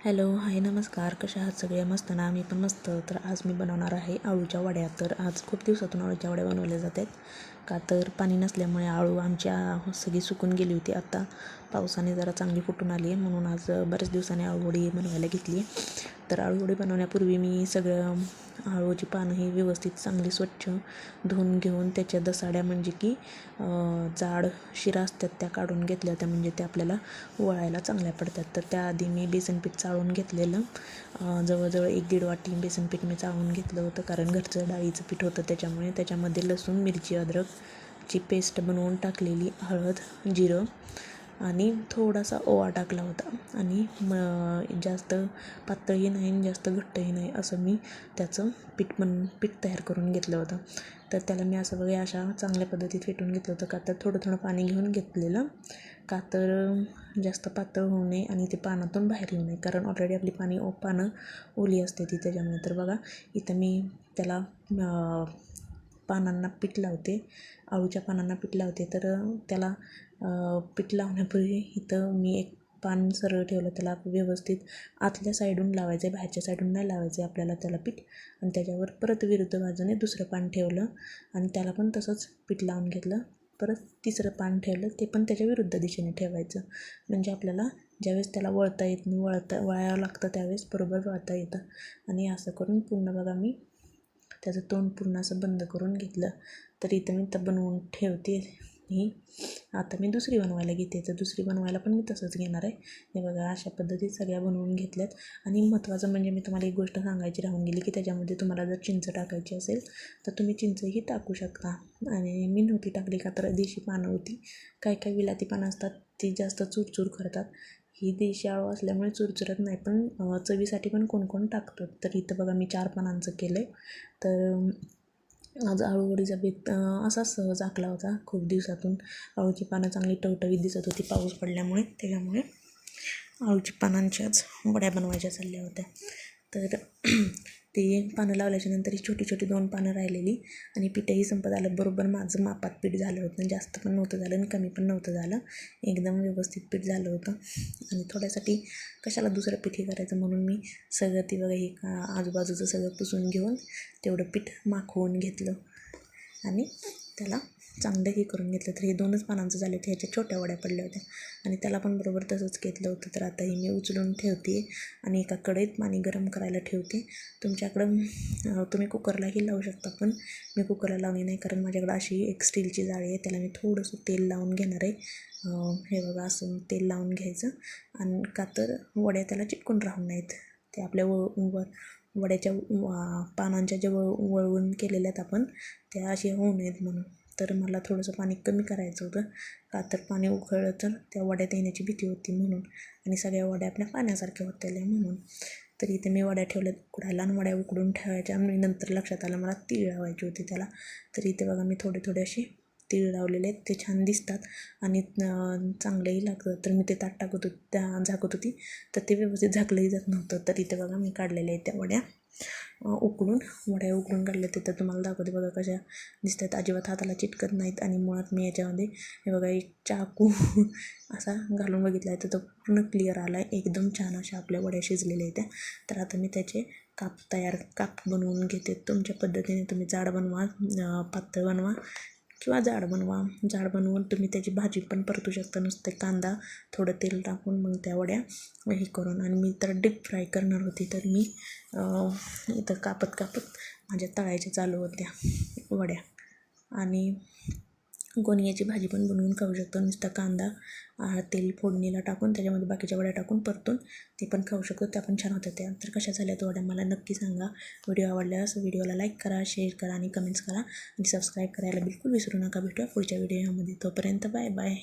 Hello hi नमस्कार. कशा आहात सगळे? मस्त ना? मी पण मस्त. तर आज मी बनवणार आहे आळूच्या वड्या. तर आज खूप दिवसातून आळूच्या वड्या बनवल्या जातात. का तर पाणी नसल्यामुळे आळू आमच्या सगळी सुकून गेली होती. आता पावसाने जरा चांगली फुटून आली आहे. म्हणून आज बऱ्याच दिवसाने आळूवडी बनवायला घेतली तर आळूवडी बनवण्यापूर्वी मी सगळं आळूची पानं ही व्यवस्थित चांगली स्वच्छ धुवून घेऊन त्याच्या दसाड्या म्हणजे की जाड शिरा असतात त्या काढून घेतल्या होत्या म्हणजे त्या आपल्याला वळायला चांगल्या पडतात. तर त्याआधी मी बेसन पीठ चाळून घेतलेलं. जवळजवळ एक दीड वाटी बेसन पीठ मी चाळून घेतलं होतं कारण घरचं डाळीचं पीठ होतं त्याच्यामुळे. त्याच्यामध्ये लसूण मिरची अद्रकची पेस्ट बनवून टाकलेली हळद जिरं आणि थोडासा ओवा टाकला होता. आणि म जास्त पातळही नाही आणि जास्त घट्टही नाही असं मी त्याचं पीठ पण पीठ तयार करून घेतलं होतं. तर त्याला मी असं वगैरे अशा चांगल्या पद्धतीत फेटून घेतलं होतं. का तर थोडं थोडं पाणी घेऊन घेतलेलं. का तर जास्त पातळ होऊ नये आणि ते पानातून बाहेर येऊ नये. कारण ऑलरेडी आपली पाणी ओ पानं ओली असते ती. त्याच्यामुळे तर बघा इथं मी त्याला पानांना पीठ लावते. आळूच्या पानांना पीठ लावते. तर त्याला पीठ लावण्यापूर्वी इथं मी एक पान सरळ ठेवलं. त्याला व्यवस्थित आतल्या साईडून लावायचं आहे बाहेरच्या साईडून नाही लावायचं आहे आपल्याला त्याला पीठ. आणि त्याच्यावर परत विरुद्ध बाजूने दुसरं पान ठेवलं. आणि त्याला पण तसंच पीठ लावून घेतलं. परत तिसरं पान ठेवलं. ते पण त्याच्या विरुद्ध दिशेने ठेवायचं. म्हणजे आपल्याला ज्यावेळेस त्याला वळता येत नाही वळता वळावं लागतं त्यावेळेस बरोबर वळता येतं. आणि असं करून पूर्ण बघा मी त्याचं तोंड पूर्ण असं बंद करून घेतलं. तर इथं मी तर बनवून ठेवते ही. आता मी दुसरी बनवायला घेते. तर दुसरी बनवायला पण मी तसंच घेणार आहे. हे बघा अशा पद्धतीत सगळ्या बनवून घेतल्यात. आणि महत्त्वाचं म्हणजे मी तुम्हाला एक गोष्ट सांगायची राहून गेली की त्याच्यामध्ये तुम्हाला जर चिंच टाकायची असेल तर तुम्ही चिंचही टाकू शकता. आणि मी नव्हती टाकली का तर देशी पानं होती. काही काही विलाती पानं असतात ती जास्त चुरचूर करतात. ही देशी आळू असल्यामुळे चुरचुरत नाही. पण चवीसाठी पण कोण कोण टाकतात. तर इथं बघा मी चार पानांचं केलं आहे तर आज आळूवडीचा बेत असाच सहज आखला होता खूप दिवसातून. आळूची पानं चांगली टवटवीत दिसत होती पाऊस पडल्यामुळे. त्याच्यामुळे आळूची पानांच्याच वड्या बनवायच्या चालल्या होत्या. तर ते पानं लावल्याच्या नंतर ही छोटी छोटी दोन पानं राहिलेली आणि पिठंही संपत आलं. बरोबर माझं मापात पीठ झालं होतं. जास्त पण नव्हतं झालं आणि कमी पण नव्हतं झालं. एकदम व्यवस्थित पीठ झालं होतं. आणि थोड्यासाठी कशाला दुसरं पीठ हे करायचं म्हणून मी सगळं ती बघा हे का आजूबाजूचं सगळं पुसून घेऊन तेवढं पीठ माखवून घेतलं. आणि त्याला चांगलं हे करून घेतलं तर हे दोनच पानांचं झालं तर ह्याच्या छोट्या वड्या पडल्या होत्या. आणि त्याला पण बरोबर तसंच घेतलं होतं. तर आता हे मी उचलून ठेवते आणि एका कढईत पाणी गरम करायला ठेवते. तुमच्याकडं तुम्ही कुकरलाही लावू शकता पण मी कुकरला लावली नाही कारण माझ्याकडं अशी एक स्टीलची जाळी आहे. त्याला मी थोडंसं तेल लावून घेणार आहे. हे बघा असं तेल लावून घ्यायचं. आणि का तर वड्या त्याला चिटकून राहून नाहीत ते आपल्या व वड्याच्या पानांच्या ज्या वळ वळवून केलेल्या आहेत आपण. त्या असे होऊ नयेत म्हणून. तर मला थोडंसं पाणी कमी करायचं होतं. का तर पाणी उकळलं तर त्या वड्यात येण्याची भीती होती म्हणून आणि सगळ्या वड्या आपल्या पाण्यासारख्या होत्या म्हणून. तर इथे मी वड्या ठेवल्यात उकडायला आणि वड्या उकडून ठेवायच्या. आणि नंतर लक्षात आलं मला तीळ लावायची होती त्याला. तर इथे बघा मी थोडे थोडे अशी तीळ लावलेले आहेत ते छान दिसतात आणि चांगलंही लागतं. तर मी ते ताट टाकत होती त्या झाकत होती. तर ते व्यवस्थित झाकलंही जात नव्हतं. तर इथे बघा मी काढलेल्या आहेत त्या वड्या. उकडून वड्या उकडून काढल्या आहेत. तर तुम्हाला दाखवते बघा कशा दिसतात. अजिबात हाताला चिटकत नाहीत आणि मुळात मी याच्यामध्ये हे बघा एक चाकू असा घालून बघितला आहे. तर तो पूर्ण क्लिअर आला आहे एकदम छान अशा आपल्या वड्या शिजलेल्या आहेत तर आता मी त्याचे काप तयार काप बनवून घेते. तुमच्या पद्धतीने तुम्ही जाड बनवा पातळ बनवा. किंवा जाड बनवा. जाड बनवून तुम्ही त्याची भाजी पण परतू शकता. नुसते कांदा थोडं तेल टाकून मग त्या वड्या हे करून. आणि मी तर डीप फ्राय करणार होती तर मी इथं कापत कापत माझ्या तळायच्या चालू होत्या वड्या. आणि गोनियाची भाजी पण बनवून खाऊ शकतो. नुसता कांदा तेल फोडणीला टाकून त्याच्यामध्ये बाकीच्या वड्या टाकून परतून ते पण खाऊ शकतो. त्या पण छान होत्या त्या. तर कशा झाल्या तो वड्या मला नक्की सांगा. व्हिडिओ आवडल्यास व्हिडिओला लाईक करा शेअर करा आणि कमेंट्स करा. आणि सबस्क्राईब करायला बिलकुल विसरू नका. भेटूया पुढच्या व्हिडिओमध्ये. तोपर्यंत बाय बाय.